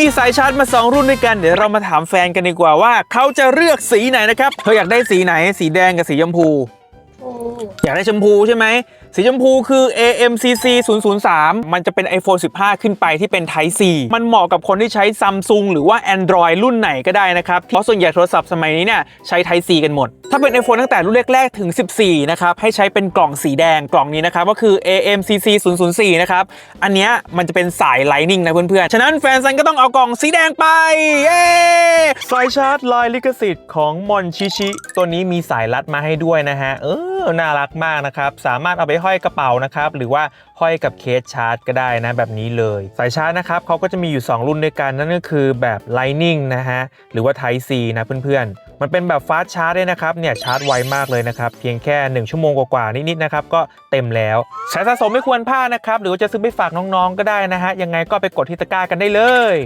มีสายชาร์จมา 2 รุ่นด้วยกัน เดี๋ยวเรามาถามแฟนกันดีกว่าว่า เขาจะเลือกสีไหนนะครับเธออยากได้สีไหน สีแดงกับสีชมพู อยากได้ชมพูใช่ไหม สีชมพูคือ AMCC 003 มันจะเป็น iPhone 15 ขึ้นไปที่เป็น Type C มันเหมาะกับคนที่ใช้ Samsung หรือว่า Android รุ่นไหนก็ได้นะครับ เพราะส่วนใหญ่โทรศัพท์สมัยนี้เนี่ยใช้ Type C กันหมด ถ้าเป็น iPhone ตั้งแต่รุ่นแรก ๆ ถึง 14 นะครับ ให้ใช้เป็นกล่องสีแดงกล่องนี้นะครับ ก็คือ AMCC 004 นะครับ อันนี้มันจะเป็นสาย Lightning นะเพื่อนๆ ฉะนั้นแฟนซันก็ต้องเอากล่องสีแดงไป เย้ สายชาร์จลายลิขสิทธิ์ของมอนชิชิ ตัวนี้มีสายรัดมาให้ด้วยนะฮะ เออ น่ารักมากนะครับ สามารถเอาไปห้อยกระเป๋านะครับ หรือว่าห้อยกับเคสชาร์จก็ได้นะแบบนี้เลย สายชาร์จนะครับเขาก็จะมีอยู่ 2 รุ่นด้วยกัน นั่นก็คือแบบ Lightning นะฮะ หรือว่า Type C นะเพื่อนๆ มันเป็นแบบฟาสชาร์จด้วยนะครับ เนี่ยชาร์จไวมากเลยนะครับ เพียงแค่ 1 ชั่วโมงกว่าๆนิดๆนะครับ ก็เต็มแล้วสายสะสมไม่ควรพลาดนะครับ หรือว่าจะซื้อไปฝากน้องๆ ก็ได้นะฮะ ยังไงก็ไปกดที่ตะกร้ากันได้เลย